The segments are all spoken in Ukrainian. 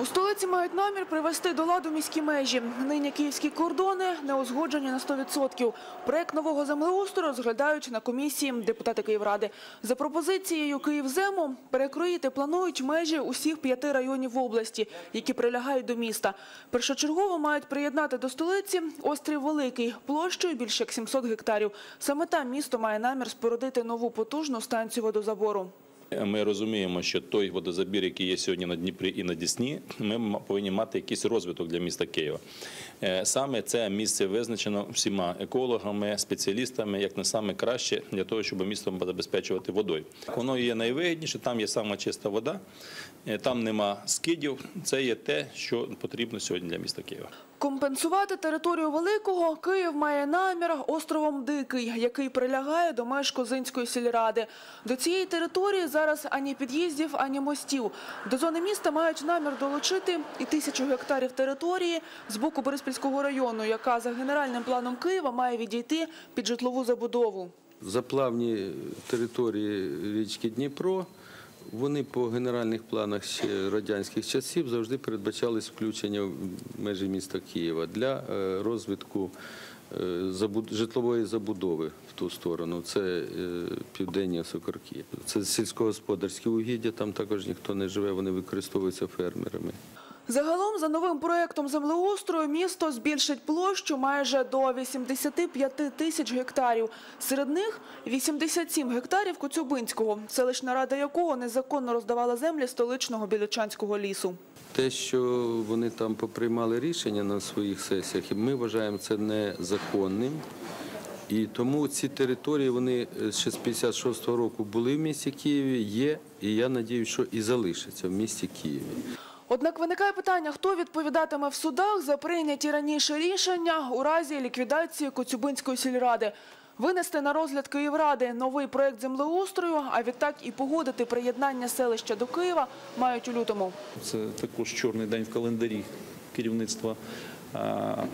У столиці мають намір привести до ладу міські межі. Нині київські кордони не узгоджені на 100%. Проект нового землеустрою розглядають на комісії депутати Київради. За пропозицією Київзему перекроїти планують межі усіх п'яти районів області, які прилягають до міста. Першочергово мають приєднати до столиці острів Великий площею більше як 700 гектарів. Саме там місто має намір спорудити нову потужну станцію водозабору. Ми розуміємо, що той водозабір, який є сьогодні на Дніпрі і на Дісні, ми повинні мати якийсь розвиток для міста Києва. Е, Саме це місце визначено всіма екологами, спеціалістами, як не саме краще для того, щоб місто забезпечувати водою. Воно є найвигідніше, там є сама чиста вода, е, там нема скидів. Це є те, що потрібно сьогодні для міста Києва. Компенсувати територію Великого Київ має намір островом Дикий, який прилягає до меж Козинської сільради. До цієї території зараз ані під'їздів, ані мостів. До зони міста мають намір долучити і тисячу гектарів території з боку Бориспільського району, яка за генеральним планом Києва має відійти під житлову забудову. Заплавні території річки Дніпро, вони по генеральних планах ще радянських часів завжди передбачались включення в межі міста Києва для е, розвитку е, житлової забудови в ту сторону. Це е, південні осокорки. Це сільськогосподарські угіддя, там також ніхто не живе, вони використовуються фермерами. Загалом, за новим проектом землеустрою, місто збільшить площу майже до 85 тисяч гектарів. Серед них 87 гектарів Коцюбинського, селищна рада якого незаконно роздавала землі столичного Білочанського лісу. Те, що вони там поприймали рішення на своїх сесіях, ми вважаємо це незаконним. І тому ці території вони ще з 56-го року були в місті Києві, є, і я надію, що і залишаться в місті Києві. Однак виникає питання, хто відповідатиме в судах за прийняті раніше рішення у разі ліквідації Коцюбинської сільради. Винести на розгляд Київради новий проект землеустрою, а відтак і погодити приєднання селища до Києва мають у лютому. Це також чорний день в календарі керівництва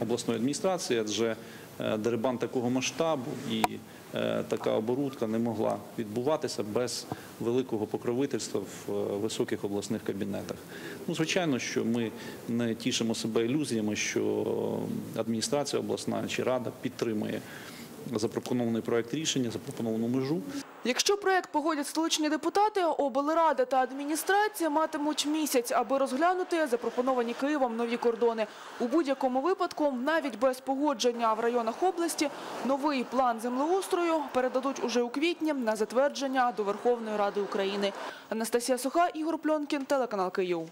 обласної адміністрації, адже дерибан такого масштабу і е, така оборудка не могла відбуватися без великого покровительства в е, високих обласних кабінетах. Ну, звичайно, що ми не тішимо себе ілюзіями, що адміністрація обласна чи рада підтримує запропонований проект рішення, запропоновану межу. Якщо проект погодять столичні депутати, облрада та адміністрація матимуть місяць, аби розглянути запропоновані Києвом нові кордони. У будь-якому випадку, навіть без погодження в районах області, новий план землеустрою передадуть уже у квітні на затвердження до Верховної Ради України. Анастасія Суха, Ігор Пльонкін, телеканал Київ.